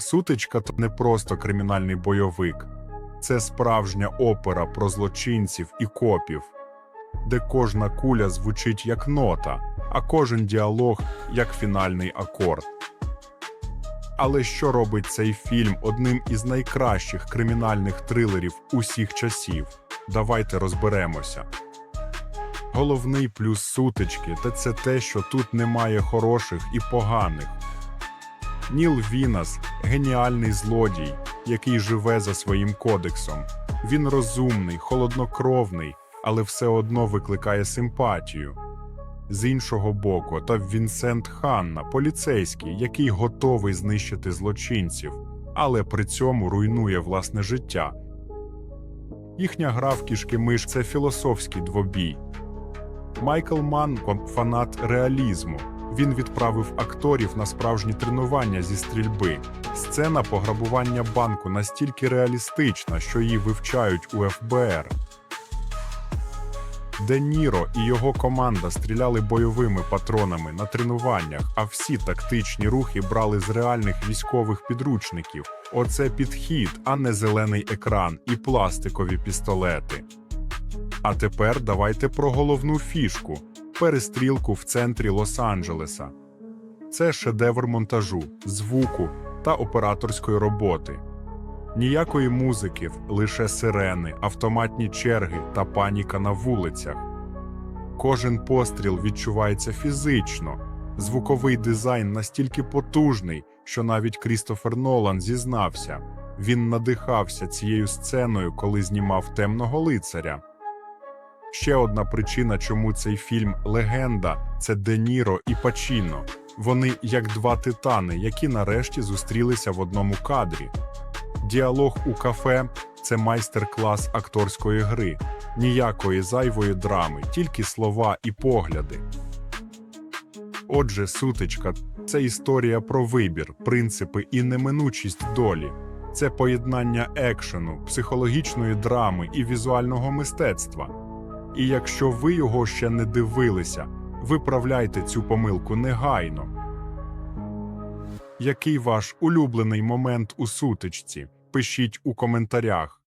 Сутичка то не просто кримінальний бойовик, це справжня опера про злочинців і копів, де кожна куля звучить як нота, а кожен діалог як фінальний акорд. Але що робить цей фільм одним із найкращих кримінальних трилерів усіх часів? Давайте розберемося. Головний плюс сутички та це те, що тут немає хороших і поганих. Ніл Вінас геніальний злодій, який живе за своїм кодексом. Він розумний, холоднокровний, але все одно викликає симпатію. З іншого боку, та Вінсент Ханна, поліцейський, який готовий знищити злочинців, але при цьому руйнує власне життя. Їхня гра в кішки-миш це філософський двобій. Майкл Манн – фанат реалізму. Він відправив акторів на справжні тренування зі стрільби. Сцена пограбування банку настільки реалістична, що її вивчають у ФБР. Де Ніро і його команда стріляли бойовими патронами на тренуваннях, а всі тактичні рухи брали з реальних військових підручників. Оце підхід, а не зелений екран і пластикові пістолети. А тепер давайте про головну фішку перестрілку в центрі Лос-Анджелеса. Це шедевр монтажу, звуку та операторської роботи. Ніякої музики, лише сирени, автоматні черги та паніка на вулицях. Кожен постріл відчувається фізично. Звуковий дизайн настільки потужний, що навіть Крістофер Нолан зізнався. Він надихався цією сценою, коли знімав темного лицаря. Ще одна причина, чому цей фільм легенда це Де Ніро і Пачіно. Вони як два титани, які нарешті зустрілися в одному кадрі. Діалог у кафе це майстер-клас акторської гри, ніякої зайвої драми, тільки слова і погляди. Отже, сутичка це історія про вибір, принципи і неминучість долі. Це поєднання екшену, психологічної драми і візуального мистецтва. І якщо ви його ще не дивилися, виправляйте цю помилку негайно. Який ваш улюблений момент у сутичці? Пишіть у коментарях.